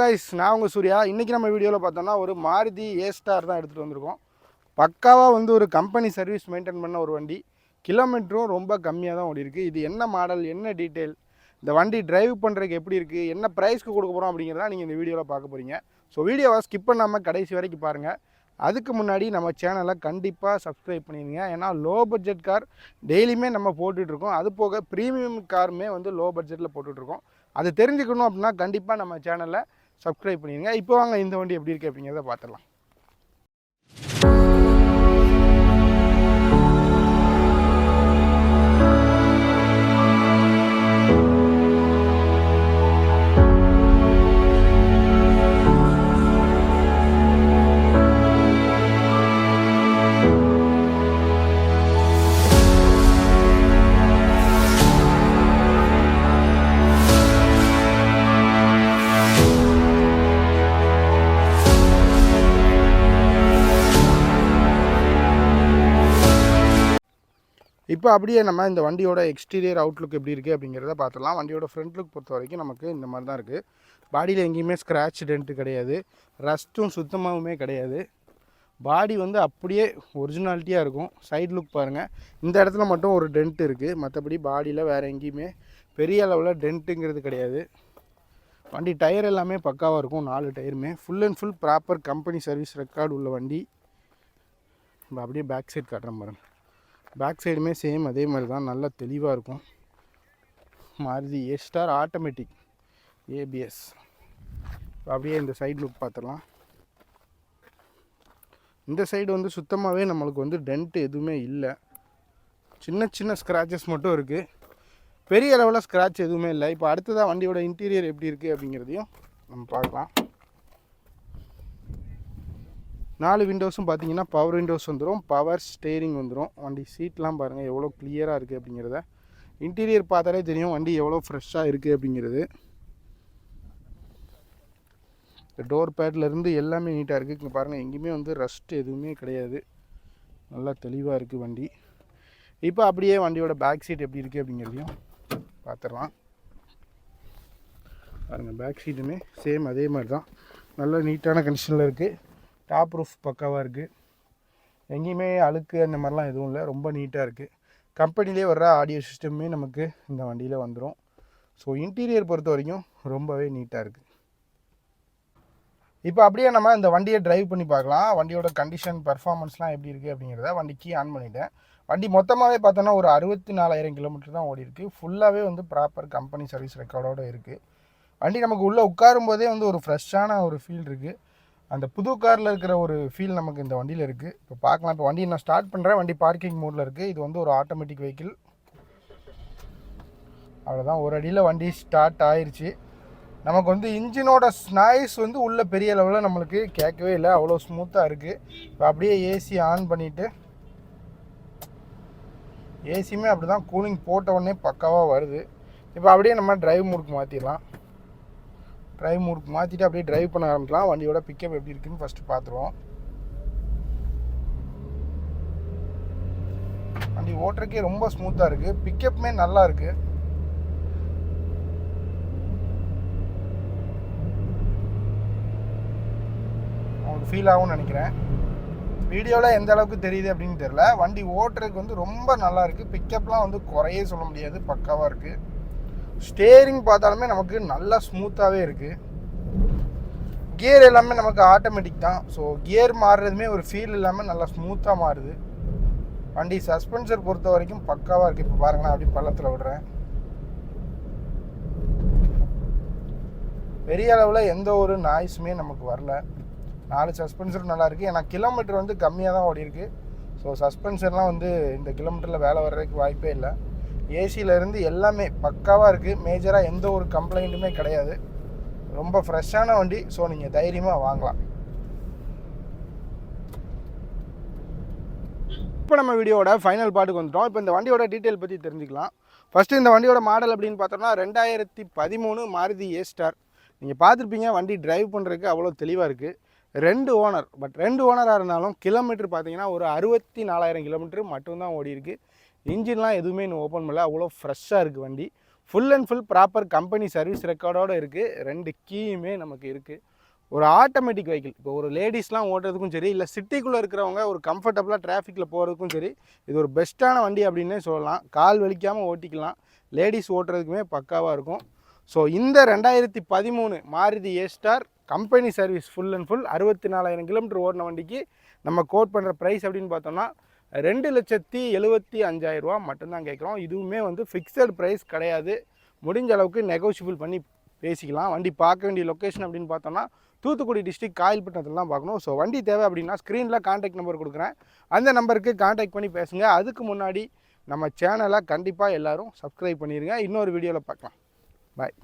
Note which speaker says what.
Speaker 1: Guys நான் உங்கள் சூர்யா. இன்றைக்கி நம்ம வீடியோவில் பார்த்தோம்னா ஒரு மாருதி ஏ ஸ்டார் தான் எடுத்துகிட்டு வந்திருக்கோம். பக்காவாக வந்து ஒரு கம்பெனி சர்வீஸ் மெயின்டைன் பண்ண ஒரு வண்டி. கிலோமீட்டரும் ரொம்ப கம்மியாக தான் ஓடி இருக்குது இது என்ன மாடல் என்ன டீட்டெயில் இந்த வண்டி டிரைவ் பண்ணுறதுக்கு எப்படி இருக்குது என்ன ப்ரைஸ்க்கு கொடுக்க போகிறோம் அப்படிங்கிறத நீங்கள் இந்த வீடியோவில் பார்க்க போகிறீங்க ஸோ வீடியோவை ஸ்கிப் பண்ணாமல் கடைசி வரைக்கும் பாருங்கள் அதுக்கு முன்னாடி நம்ம சேனலை கண்டிப்பாக சப்ஸ்கிரைப் பண்ணிடுங்க. ஏன்னா லோ பட்ஜெட் கார் டெய்லியுமே நம்ம போட்டுட்ருக்கோம். அது போக ப்ரீமியம் காருமே வந்து லோ பட்ஜெட்டில் போட்டுட்ருக்கோம். அது தெரிஞ்சுக்கணும் அப்படின்னா கண்டிப்பாக நம்ம சேனலை சப்ஸ்கிரைப் பண்ணிடுங்க இப்போ வாங்க இந்த வண்டி எப்படி இருக்குது அப்படிங்கிறத பார்த்துடலாம் இப்போ அப்படியே நம்ம இந்த வண்டியோட எக்ஸ்டீரியர் அவுட்லுக் எப்படி இருக்குது அப்படிங்கிறத பார்த்துடலாம். வண்டியோட ஃப்ரண்ட் லுக் பொறுத்த வரைக்கும் நமக்கு இந்த மாதிரி தான் இருக்குது பாடியில் எங்கேயுமே ஸ்க்ராட்ச் டென்ட்டு கிடையாது. ரஸ்ட்டும் சுத்தமாகவுமே கிடையாது. பாடி வந்து அப்படியே ஒரிஜினாலிட்டியாக இருக்கும். சைடு லுக் பாருங்கள் இந்த இடத்துல மட்டும் ஒரு டென்ட் இருக்குது மற்றபடி பாடியில் வேறு எங்கேயுமே பெரிய அளவில் டென்ட்டுங்கிறது கிடையாது. வண்டி டயர் எல்லாமே பக்காவாக இருக்கும். நாலு டயருமே full and full proper company service record உள்ள வண்டி. நம்ம அப்படியே பேக் சைட் காட்டுற பாருங்கள் பேக் சைடுமே சேம் அதே மாதிரி தான் நல்லா தெளிவாக இருக்கும். Maruti A star automatic ABS அப்படியே இந்த சைடு லுக் பார்த்துடலாம் இந்த சைடு வந்து சுத்தமாகவே நம்மளுக்கு வந்து டென்ட் எதுவுமே இல்லை. சின்ன சின்ன ஸ்க்ராச்சஸ் மட்டும் இருக்குது பெரிய அளவில் ஸ்க்ராட்ச் எதுவுமே இல்லை. இப்போ அடுத்ததாக வண்டியோட இன்டீரியர் எப்படி இருக்குது அப்படிங்கிறதையும் நம்ம பார்க்கலாம். நாலு விண்டோஸும் பார்த்தீங்கன்னா பவர் விண்டோஸ் வந்துடும் பவர் ஸ்டேரிங் வந்துடும் வண்டி சீட்லாம் பாருங்கள் எவ்வளோ கிளியராக இருக்குது அப்படிங்கிறத. இன்டீரியர் பார்த்தாலே தெரியும் வண்டி எவ்வளோ ஃப்ரெஷ்ஷாக இருக்குது அப்படிங்கிறது. டோர் பேட்லேருந்து எல்லாமே நீட்டாக இருக்குது இங்கே பாருங்கள் எங்கேயுமே வந்து ரஸ்ட் எதுவுமே கிடையாது. நல்லா தெளிவாக இருக்குது வண்டி. இப்போ அப்படியே வண்டியோட பேக் சீட் எப்படி இருக்குது அப்படிங்கிறதையும் பார்த்துடலாம் பாருங்கள் பேக் சீட்டுமே சேம் அதே மாதிரி தான் நல்ல நீட்டான கண்டிஷனில் இருக்குது டாப் ரூஃப் பக்காவாக இருக்குது எங்கேயுமே அழுக்கு அந்த மாதிரிலாம் எதுவும் இல்லை. ரொம்ப நீட்டாக இருக்குது கம்பெனிலே வர்ற ஆடியோ சிஸ்டமே நமக்கு இந்த வண்டியில் வந்துடும் ஸோ இன்டீரியர் பொறுத்த வரைக்கும் ரொம்பவே நீட்டாக இருக்குது இப்போ அப்படியே நம்ம இந்த வண்டியை டிரைவ் பண்ணி பார்க்கலாம். வண்டியோட கண்டிஷன் பர்ஃபார்மன்ஸ்லாம் எப்படி இருக்குது அப்படிங்கிறத வண்டி கீ ஆன் பண்ணிட்டேன். வண்டி மொத்தமாகவே பார்த்தோன்னா ஒரு அறுபத்தி நாலாயிரம் கிலோமீட்டர் தான் ஓடி இருக்குது ஃபுல்லாகவே வந்து ப்ராப்பர் கம்பெனி சர்வீஸ் ரெக்கார்டோடு இருக்குது வண்டி நமக்கு உள்ளே உட்காரும் போதே வந்து ஒரு ஃப்ரெஷ்ஷான ஒரு ஃபீல் இருக்குது அந்த புது காரில் இருக்கிற ஒரு ஃபீல் நமக்கு இந்த வண்டியில் இருக்குது இப்போ பார்க்கலாம் இப்போ வண்டியை நான் ஸ்டார்ட் பண்ணுறேன் வண்டி பார்க்கிங் மோடில் இருக்குது இது வந்து ஒரு ஆட்டோமேட்டிக் வெஹிக்கிள் அவ்வளோதான் ஒரு அடியில் வண்டி ஸ்டார்ட் ஆயிடுச்சு நமக்கு வந்து இன்ஜினோட நாய்ஸ் வந்து உள்ள பெரிய லெவலில் நம்மளுக்கு கேட்கவே இல்லை. அவ்வளோ ஸ்மூத்தாக இருக்குது இப்போ அப்படியே ஏசி ஆன் பண்ணிவிட்டு ஏசியுமே அப்படி தான் கூலிங் போட்ட உடனே பக்காவாக வருது. இப்போ அப்படியே நம்ம டிரைவ் மூடுக்கு மாற்றிடலாம் ட்ரைவ் மூடுக்கு மாற்றிட்டு அப்படியே ட்ரைவ் பண்ண ஆரம்பிக்கலாம். வண்டியோட பிக்கப் எப்படி இருக்குன்னு ஃபஸ்ட்டு பார்த்துருவோம் வண்டி ஓட்டுறக்கே ரொம்ப ஸ்மூத்தாக இருக்குது பிக்கப்புமே நல்லா இருக்குது உங்களுக்கு ஃபீல் ஆகும்னு நினைக்கிறேன். வீடியோவில் எந்த அளவுக்கு தெரியுது அப்படின்னு தெரில வண்டி ஓட்டுறதுக்கு வந்து ரொம்ப நல்லா இருக்குது பிக்கப்லாம் வந்து குறையே சொல்ல முடியாது. பக்காவாக இருக்குது ஸ்டேரிங் பார்த்தாலுமே நமக்கு நல்லா ஸ்மூத்தாகவே இருக்குது கியர் எல்லாமே நமக்கு ஆட்டோமேட்டிக் தான். ஸோ கியர் மாறுறதுமே ஒரு ஃபீல் இல்லாமல் நல்லா ஸ்மூத்தாக மாறுது. வண்டி சஸ்பென்சர் பொறுத்த வரைக்கும் பக்காவாக இருக்குது இப்போ பாருங்களேன் அப்படி பள்ளத்தில் விடுறேன் பெரிய அளவில் எந்த ஒரு நாய்ஸுமே நமக்கு வரல. நாலு சஸ்பென்சரும் நல்லாயிருக்கு ஏன்னா கிலோமீட்டர் வந்து கம்மியாக தான் ஓடி இருக்குது ஸோ சஸ்பென்சர்லாம் வந்து இந்த கிலோமீட்டரில் வேலை வர்றதுக்கு வாய்ப்பே இல்லை. ஏசியிலேருந்து எல்லாமே பக்காவாக இருக்குது மேஜராக எந்த ஒரு கம்ப்ளைண்ட்டுமே கிடையாது. ரொம்ப ஃப்ரெஷ்ஷான வண்டி ஸோ நீங்கள் தைரியமாக வாங்கலாம். இப்போ நம்ம வீடியோட ஃபைனல் பாட்டுக்கு வந்துட்டோம். இப்போ இந்த வண்டியோட டீட்டெயில் பற்றி தெரிஞ்சுக்கலாம். ஃபஸ்ட்டு இந்த வண்டியோட மாடல் அப்படின்னு பார்த்தோம்னா ரெண்டாயிரத்தி பதிமூணு மாருதி ஏ ஸ்டார் நீங்கள் பார்த்துருப்பீங்க வண்டி டிரைவ் பண்ணுறதுக்கு அவ்வளோ தெளிவாக இருக்குது ரெண்டு ஓனர் பட் ரெண்டு ஓனராக இருந்தாலும் கிலோமீட்டர் பார்த்தீங்கன்னா ஒரு அறுபத்தி நாலாயிரம் கிலோமீட்டர் மட்டும்தான் ஓடி இருக்குது இன்ஜின்லாம் எதுவுமே இன்னும் ஓப்பன் பண்ணல. அவ்வளோ ஃப்ரெஷ்ஷாக இருக்குது வண்டி. Full and full proper company service ரெக்கார்டோடு இருக்குது ரெண்டு கீயுமே நமக்கு இருக்குது ஒரு ஆட்டோமேட்டிக் வெஹிக்கிள் இப்போ ஒரு லேடிஸ்லாம் ஓட்டுறதுக்கும் சரி இல்லை சிட்டிக்குள்ளே இருக்கிறவங்க ஒரு கம்ஃபர்டபுளாக டிராஃபிக்கில் போகிறதுக்கும் சரி இது ஒரு பெஸ்ட்டான வண்டி அப்படின்னே சொல்லலாம். கால் வலிக்காமல் ஓட்டிக்கலாம். லேடிஸ் ஓட்டுறதுக்குமே பக்காவாக இருக்கும். ஸோ இந்த ரெண்டாயிரத்தி பதிமூணு Maruti A star company service full and full அறுபத்தி நாலாயிரம் கிலோமீட்டர் ஓடின வண்டிக்கு நம்ம கோட் பண்ணுற ப்ரைஸ் அப்படின்னு பார்த்தோம்னா ரெண்டு லட்சத்தி எழுபத்தி அஞ்சாயிரரூவா மட்டும்தான் கேட்குறோம். இதுவுமே வந்து ஃபிக்ஸட் ப்ரைஸ் கிடையாது. முடிஞ்ச அளவுக்கு நெகோஷியபிள் பண்ணி பேசிக்கலாம். வண்டி பார்க்க வேண்டிய லொக்கேஷன் அப்படின்னு பார்த்தோம்னா தூத்துக்குடி டிஸ்ட்ரிக் காயல்பட்டினத்தில் தான் பார்க்கணும். ஸோ வண்டி தேவை அப்படின்னா ஸ்க்ரீனில் காண்டாக்ட் நம்பர் கொடுக்குறேன். அந்த நம்பருக்கு காண்டாக்ட் பண்ணி பேசுங்க. அதுக்கு முன்னாடி நம்ம சேனலை கண்டிப்பாக எல்லாரும் சப்ஸ்கிரைப் பண்ணிடுங்க இன்னொரு வீடியோவில் பார்க்கலாம். பாய்